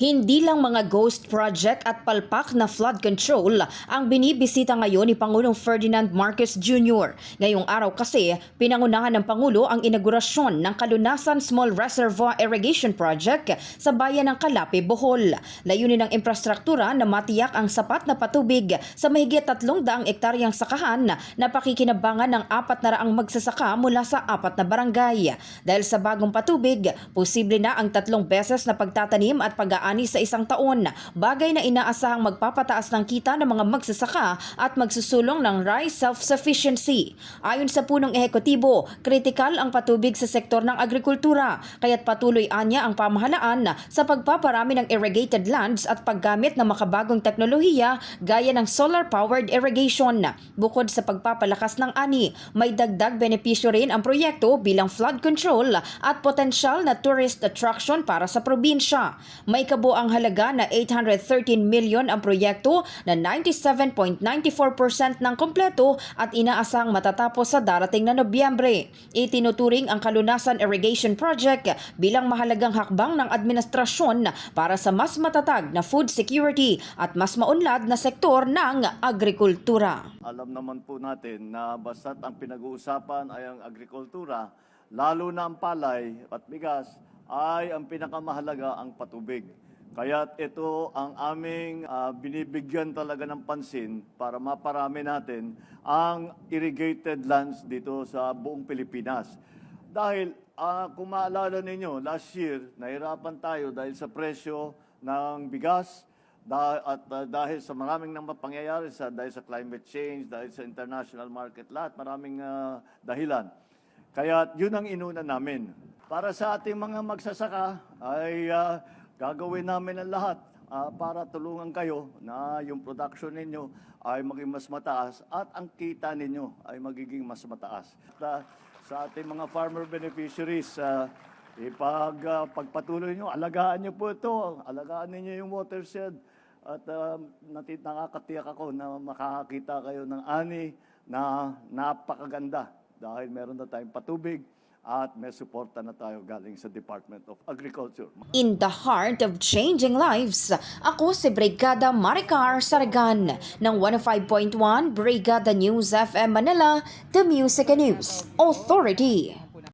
Hindi lang mga ghost project at palpak na flood control ang binibisita ngayon ni Pangulong Ferdinand Marcos Jr. Ngayong araw kasi, pinangunahan ng Pangulo ang inaugurasyon ng Kalunasan Small Reservoir Irrigation Project sa bayan ng Calape, Bohol. Layunin ng infrastruktura na matiyak ang sapat na patubig sa mahigit tatlong daang ektaryang sakahan na pakikinabangan ng apat na raang magsasaka mula sa apat na barangay. Dahil sa bagong patubig, posible na ang tatlong beses na pagtatanim at pag ani sa isang taon, bagay na inaasahang magpapataas ng kita ng mga magsasaka at magsusulong ng rice self-sufficiency. Ayon sa punong ehekutibo, kritikal ang patubig sa sektor ng agrikultura, kaya't patuloy anya ang pamahalaan sa pagpaparami ng irrigated lands at paggamit ng makabagong teknolohiya gaya ng solar-powered irrigation. Bukod sa pagpapalakas ng ani, may dagdag benepisyo rin ang proyekto bilang flood control at potensyal na tourist attraction para sa probinsya. May kabuang halaga na 813 million ang proyekto na 97.94% ng kompleto at inaasang matatapos sa darating na Nobyembre. Itinuturing ang Kalunasan Irrigation Project bilang mahalagang hakbang ng administrasyon para sa mas matatag na food security at mas maunlad na sektor ng agrikultura. Alam naman po natin na basta't ang pinag-uusapan ay ang agrikultura, lalo na ang palay at bigas, ay ang pinakamahalaga ang patubig. Kaya ito ang aming ah, binibigyan talaga ng pansin para maparami natin ang irrigated lands dito sa buong Pilipinas. Dahil ah, kung maalala ninyo, last year, nahirapan tayo dahil sa presyo ng bigas, dah- at uh, dahil sa maraming nang pangyayari sa dahil sa climate change, dahil sa international market, lahat maraming uh, dahilan. Kaya yun ang inuna namin. Para sa ating mga magsasaka ay uh, gagawin namin ang lahat uh, para tulungan kayo na yung production ninyo ay maging mas mataas at ang kita ninyo ay magiging mas mataas. At, uh, sa ating mga farmer beneficiaries, uh, Ipag ah, pagpatuloy nyo, alagaan nyo po ito. Alagaan ninyo yung watershed. At uh, nati- nakakatiyak ako na makakakita kayo ng ani na napakaganda dahil meron na tayong patubig at may suporta na tayo galing sa Department of Agriculture. In the heart of changing lives, ako si Brigada Maricar Saragan ng 105.1 Brigada News FM Manila, The Music and News Authority.